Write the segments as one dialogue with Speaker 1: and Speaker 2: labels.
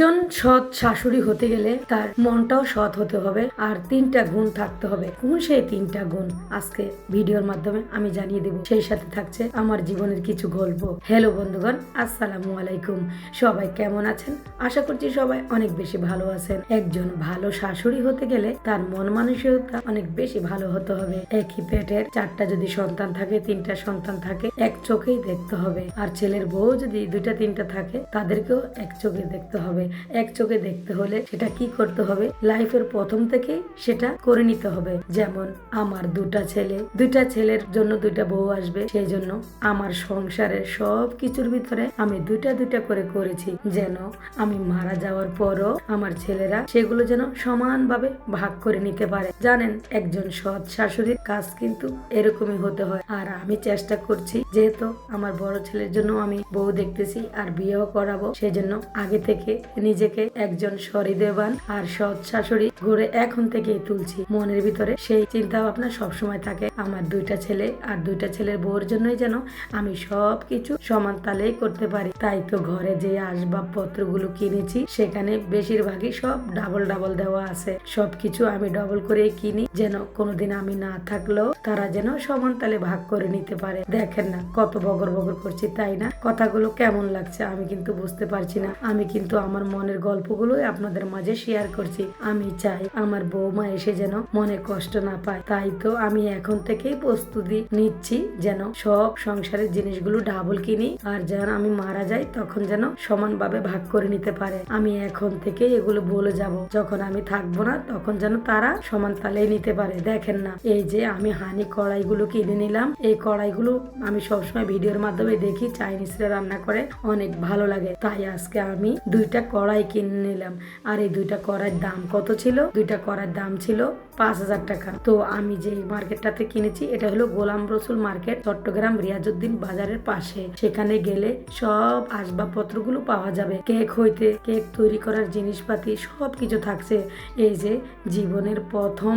Speaker 1: একজন সৎ শাশুড়ি হতে গেলে তার মনটাও সৎ হতে হবে আর তিনটা গুণ থাকতে হবে। কোন সেই তিনটা গুণ? আজকে ভিডিওর মাধ্যমে আমি জানিয়ে দেব। সেই সাথে থাকছে আমার জীবনের কিছু গল্প। হ্যালো বন্ধুগণ, আসসালামু আলাইকুম। সবাই কেমন আছেন? আশা করছি সবাই অনেক বেশি ভালো আছেন। একজন ভালো শাশুড়ি হতে গেলে তার মন মানসিকতা অনেক বেশি ভালো হতে হবে। একই পেটের চারটা যদি সন্তান থাকে, তিনটা সন্তান থাকে, এক চোখেই দেখতে হবে। আর ছেলের বউ যদি দুইটা, তিনটা থাকে, তাদেরকেও এক চোখে দেখতে হবে। এক চোখে দেখতে হলে সেটা কি করতে হবে? লাইফের প্রথম থেকে সেটা করে নিতে হবে। যেমন, আমার দুটা ছেলে, দুইটা ছেলের জন্য দুইটা বউ আসবে, সেই জন্য আমার সংসারের সব কিছুর ভিতরে আমি দুইটা দুইটা করে করেছি। যেন আমি মারা যাওয়ার পরও আমার ছেলেরা সেগুলো যেন সমানভাবে ভাগ করে নিতে পারে। জানেন, একজন সৎ শাশুড়ির কাজ কিন্তু এরকমই হতে হয়। আর আমি চেষ্টা করছি, যেহেতু আমার বড় ছেলের জন্য আমি বউ দেখতেছি আর বিয়েও করাবো সেজন্য আগে থেকে নিজেকে একজন সরিদেবান আর সৎ শাশুড়ি ঘুরে এখন থেকেই তুলছি। মনের ভিতরে সেই চিন্তা ভাবনা সবসময় থাকে। আমার দুইটা ছেলে আর দুইটা ছেলের বউর জন্যই যেন আমি সব কিছু সমান তালেই করতে পারি। তাই তো ঘরে যে আসবাবপত্রগুলো কিনেছি, সেখানে বেশিরভাগই সব ডাবল ডাবল দেওয়া আছে। সবকিছু আমি ডবল করে কিনি, যেন কোনোদিন আমি না থাকলেও তারা যেন সমান তালে ভাগ করে নিতে পারে। দেখেন না, কত বগর বগর করছি, তাই না? কথাগুলো কেমন লাগছে আমি কিন্তু বুঝতে পারছি না। আমি কিন্তু আমার মনের গল্পগুলো আপনাদের মাঝে শেয়ার করছি। আমি চাই আমার বৌমা এসে যেন মনে কষ্ট না পায়। তাই তো আমি এখন থেকেই প্রস্তুতি নিচ্ছি যেন সব সংসারের জিনিসগুলো ডাবল কিনি আর যেন আমি মারা যাই তখন যেন সমানভাবে ভাগ করে নিতে পারে। আমি এখন থেকে এগুলো বলে যাব। যখন আমি থাকব না তখন যেন তারা সমান তালেই নিতে পারে। দেখেন না, এই যে আমি হানি কড়াইগুলো কিনে নিলাম। এই কড়াইগুলো আমি সবসময় ভিডিওর মাধ্যমে দেখি। চাইনিজরা রান্না করে অনেক ভালো লাগে। তাই আজকে আমি দুইটা কড়াই কিনে নিলাম। আর এই দুইটা কড়াইয়ের দাম কত ছিল? দুইটা কড়াইয়ের দাম ছিল পাঁচ হাজার টাকা। তো আমি যে মার্কেটটাতে কিনেছি, এটা হলো গোলাম রসুল মার্কেট, চট্টগ্রাম রিয়াজউদ্দিন বাজারের পাশে। সেখানে গেলে সব আসবাবপত্রগুলো পাওয়া যাবে। কেক হইতে কেক তৈরি করার জিনিসপাতি সব কিছু থাকছে। এই যে জীবনের প্রথম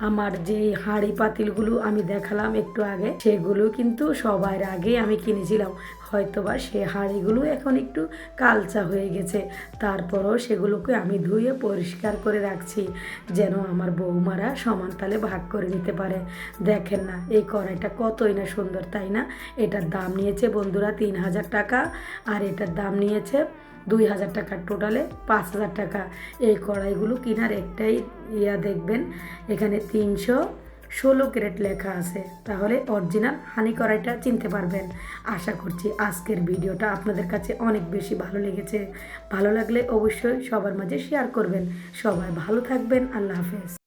Speaker 1: আমার যে হাঁড়ি পাতিলগুলো আমি দেখালাম একটু আগে, সেগুলো কিন্তু সবার আগে আমি কিনেছিলাম। হয়তোবা সে হাঁড়িগুলো এখন একটু কালচা হয়ে গেছে। তারপরও সেগুলোকে আমি ধুয়ে পরিষ্কার করে রাখছি, যেন আমার বৌমারা সমান তালে ভাগ করে নিতে পারে। দেখেন না, এই কড়াইটা কতই না সুন্দর, তাই না? এটার দাম নিয়েছে বন্ধুরা তিন হাজার টাকা, আর এটার দাম নিয়েছে দুই হাজার টাকা টোটালে পাঁচ হাজার টাকা। এই কড়াইগুলো কেনার একটাই ইয়া দেখবেন, এখানে তিনশো ষোলো ক্যারেট লেখা আছে। তাহলে অরিজিনাল হানি কড়াইটা চিনতে পারবেন। আশা করছি আজকের ভিডিওটা আপনাদের কাছে অনেক বেশি ভালো লেগেছে। ভালো লাগলে অবশ্যই সবার মাঝে শেয়ার করবেন। সবাই ভালো থাকবেন। আল্লাহ হাফেজ।